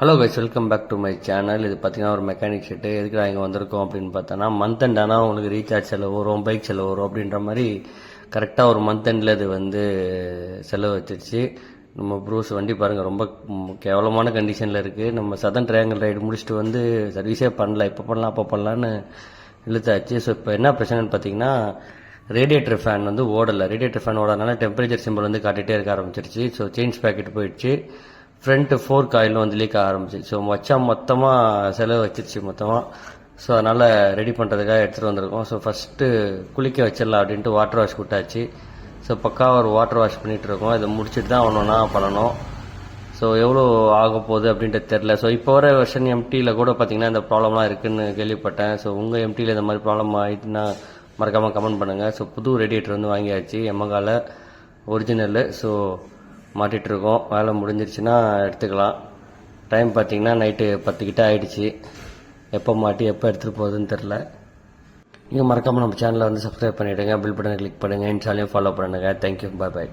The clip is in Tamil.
Hello guys welcome back to my channel இது பார்த்தீங்கன்னா ஒரு மெக்கானிக் செட்டு எதுக்கு இங்கே வந்திருக்கோம் அப்படின்னு பார்த்தோன்னா மந்த் எண்ட் ஆனால் உங்களுக்கு ரீசார்ஜ் செலவு வரும் பைக் செலவு வரும் அப்படின்ற மாதிரி கரெக்டாக ஒரு மந்த் எண்டில் இது வந்து செலவு வச்சிருச்சு. நம்ம ப்ரூஸ் வண்டி பாருங்கள் ரொம்ப கேவலமான கண்டிஷனில் இருக்குது நம்ம சதன் ட்ரையாங்கல் ரைடு முடிச்சுட்டு வந்து சர்வீஸே பண்ணல இப்போ பண்ணலாம் அப்போ பண்ணலான்னு இழுத்தாச்சு. ஸோ இப்போ என்ன பிரச்சனைன்னு பார்த்தீங்கன்னா ரேடியேட்டர் ஃபேன் வந்து ஓடலை. ரேடியேட்டர் ஃபேன் ஓடாதனால டெம்பரேச்சர் சிம்பிள் வந்து காட்டிகிட்டே இருக்க ஆரம்பிச்சிருச்சு. ஸோ சேஞ்ச் பேக்கெட் போயிடுச்சு. ஃப்ரண்ட்டு ஃபோர் காயிலும் வந்து லீக் ஆக ஆரம்பிச்சு ஸோ மச்சா மொத்தமாக செலவு வச்சிருச்சு மொத்தமாக ஸோ அதனால் ரெடி பண்ணுறதுக்காக எடுத்துகிட்டு வந்திருக்கோம். ஸோ ஃபஸ்ட்டு குளிக்க வச்சிடலாம் அப்படின்ட்டு வாட்டர் வாஷ் விட்டாச்சு. ஸோ பக்காவாக ஒரு வாட்டர் வாஷ் பண்ணிகிட்டு இருக்கோம். இதை முடிச்சுட்டு தான் ஒன்று ஒன்றா பண்ணணும். ஸோ எவ்வளோ ஆக போகுது அப்படின்ட்டு தெரில ஸோ இப்போ வர வெர்ஷன் எம்டியில் கூட பார்த்தீங்கன்னா இந்த ப்ராப்ளம்லாம் இருக்குதுன்னு கேள்விப்பட்டேன். ஸோ உங்கள் எம்டியில் இந்த மாதிரி ப்ராப்ளம் ஆகிட்டுன்னா மறக்காமல் கமெண்ட் பண்ணுங்கள் ஸோ புது ரேடியேட்டர் வந்து வாங்கியாச்சு எம்மகால ஒரிஜினலு ஸோ மாட்டிகிட்டு இருக்கோம் வேலை முடிஞ்சிருச்சுன்னா எடுத்துக்கலாம். டைம் பார்த்தீங்கன்னா நைட்டு பத்து ஆகிடுச்சு எப்போ மாட்டி எப்போ எடுத்துகிட்டு போகுதுன்னு தெரில. நீங்கள் மறக்காமல் நம்ம சேனலை வந்து சப்ஸ்கிரைப் பண்ணிவிடுங்க பில் பட்டனை கிளிக் பண்ணுங்கள் இன்ஸ்டாலையும் ஃபாலோ பண்ணுங்கள் தேங்க்யூ பாய் பாய்